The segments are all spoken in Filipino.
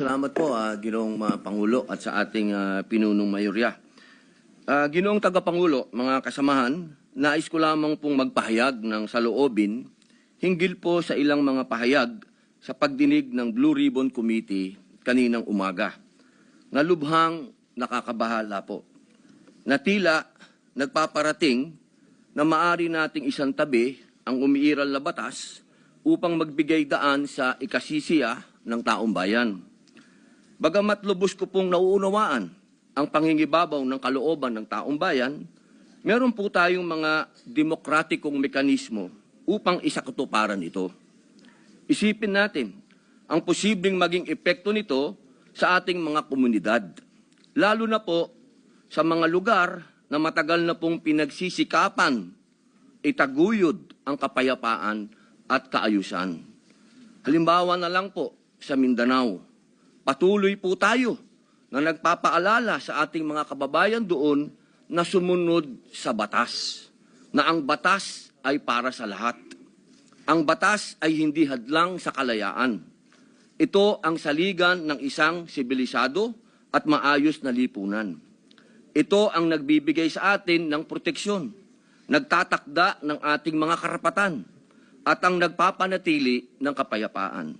salamat po, ah, Ginoong ah, Pangulo at sa ating ah, pinunong mayorya. Ah, Ginoong Tagapangulo, mga kasamahan, nais ko lamang pong magpahayag ng saloobin hinggil po sa ilang mga pahayag sa pagdinig ng Blue Ribbon Committee kaninang umaga. Nalubhang nakakabahala po. Na tila nagpaparating na maari nating isang tabi ang umiiral na batas upang magbigay daan sa ikasisiya ng taong bayan. Bagamat lubos ko pong nauunawaan ang pangingibabaw ng kalooban ng taong bayan, meron po tayong mga demokratikong mekanismo upang isakatuparan ito. Isipin natin ang posibleng maging epekto nito sa ating mga komunidad, lalo na po sa mga lugar na matagal na pong pinagsisikapan itaguyod ang kapayapaan at kaayusan. Halimbawa na lang po sa Mindanao, patuloy po tayo na nagpapaalala sa ating mga kababayan doon na sumunod sa batas, na ang batas ay para sa lahat. Ang batas ay hindi hadlang sa kalayaan. Ito ang saligan ng isang sibilisado at maayos na lipunan. Ito ang nagbibigay sa atin ng proteksyon, nagtatakda ng ating mga karapatan, at ang nagpapanatili ng kapayapaan.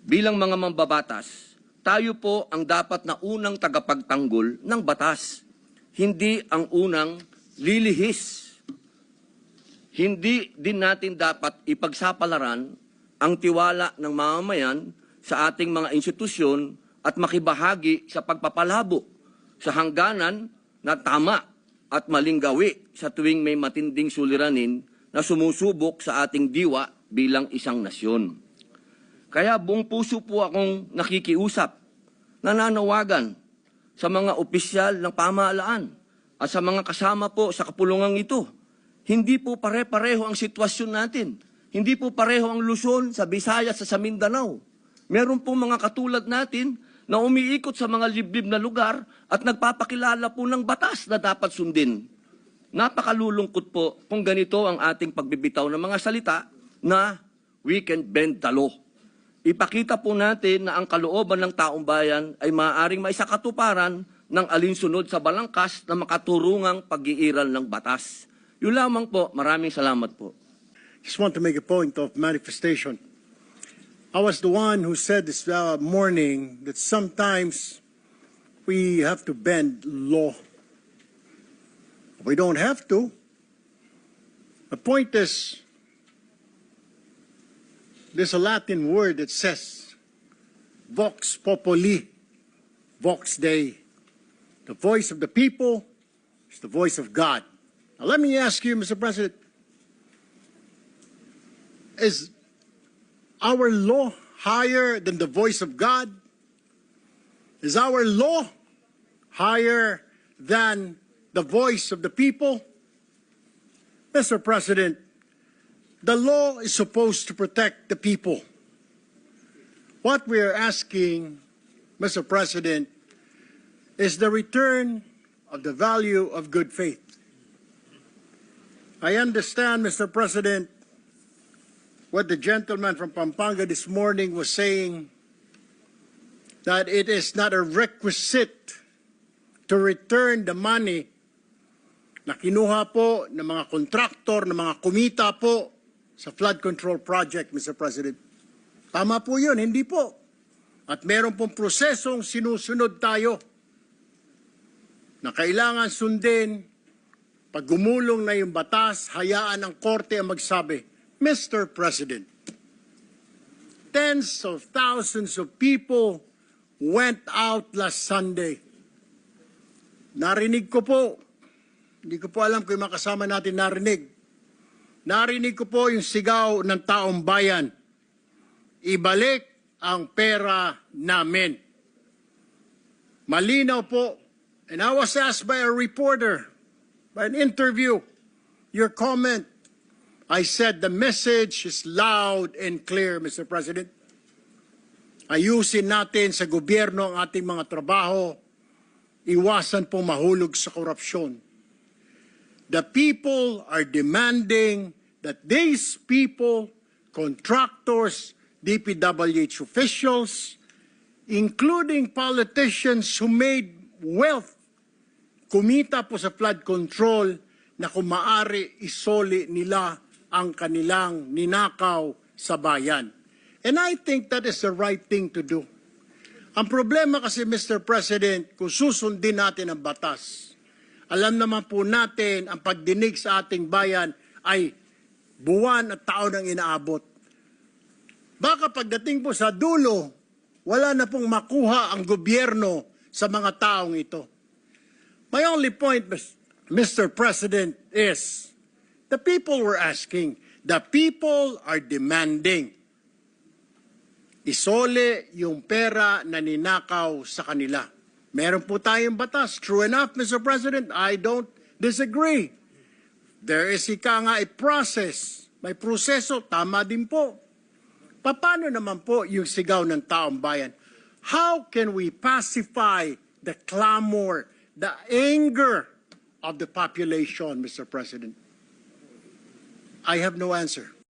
Bilang mga mambabatas, tayo po ang dapat na unang tagapagtanggol ng batas, hindi ang unang lilihis. Hindi din natin dapat ipagsapalaran ang tiwala ng mamamayan sa ating mga institusyon at makibahagi sa pagpapalabo sa hangganan na tama at maling gawi sa tuwing may matinding suliranin na sumusubok sa ating diwa bilang isang nasyon. Kaya buong puso po akong nakikiusap, nananawagan sa mga opisyal ng pamahalaan at sa mga kasama po sa kapulungang ito. Hindi po pare-pareho ang sitwasyon natin. Hindi po pareho ang Luzon sa Visayas sa Mindanao. Meron po mga katulad natin na umiikot sa mga liblib na lugar at nagpapakilala po ng batas na dapat sundin. Napakalulungkot po kung ganito ang ating pagbibitaw ng mga salita na we can bend the law. Ipakita po natin na ang kalooban ng taong bayan ay maaaring maisakatuparan ng alinsunod sa balangkas na makaturungang pag-iiral ng batas. Yun lamang po. Maraming salamat po. Just want to make a point of manifestation. I was the one who said this uh, morning that sometimes we have to bend law. We don't have to. The point is, there's a Latin word that says, vox populi, vox dei. The voice of the people is the voice of God. Now let me ask you, Mr. President, is our law higher than the voice of God? Is our law higher than the voice of the people? Mr. President, the law is supposed to protect the people. What we are asking, Mr. President, is the return of the value of good faith. I understand, Mr. President, what the gentleman from Pampanga this morning was saying that it is not a requisite to return the money na kinuha po ng mga kontraktor, ng mga kumita po sa flood control project, Mr. President. Tama po yun, hindi po. At meron pong prosesong sinusunod tayo na kailangan sundin pag gumulong na yung batas, hayaan ng korte ang magsabi, Mr. President, tens of thousands of people went out last Sunday. Narinig ko po, hindi ko po alam kung yung mga kasama natin narinig. Narinig ko po yung sigaw ng taong bayan. Ibalik ang pera namin. Malinaw po. And I was asked by a reporter, by an interview, your comment. I said the message is loud and clear, Mr. President. Ayusin natin sa gobyerno ang ating mga trabaho. Iwasan pong mahulog sa korupsyon. The people are demanding that these people, contractors, DPWH officials, including politicians who made wealth, kumita po sa flood control na kung maaari isoli nila ang kanilang ninakaw sa bayan. And I think that is the right thing to do. Ang problema kasi, Mr. President, kung susundin natin ang batas, alam naman po natin ang pagdinig sa ating bayan ay buwan at taon ang inaabot. Baka pagdating po sa dulo, wala na pong makuha ang gobyerno sa mga taong ito. My only point, Mr. President, is the people were asking, the people are demanding isole yung pera na ninakaw sa kanila. Meron po tayong batas. True enough, Mr. President, I don't disagree. There is ika nga a process. May proseso, tama din po. Paano naman po yung sigaw ng taong bayan? How can we pacify the clamor, the anger of the population, Mr. President? I have no answer.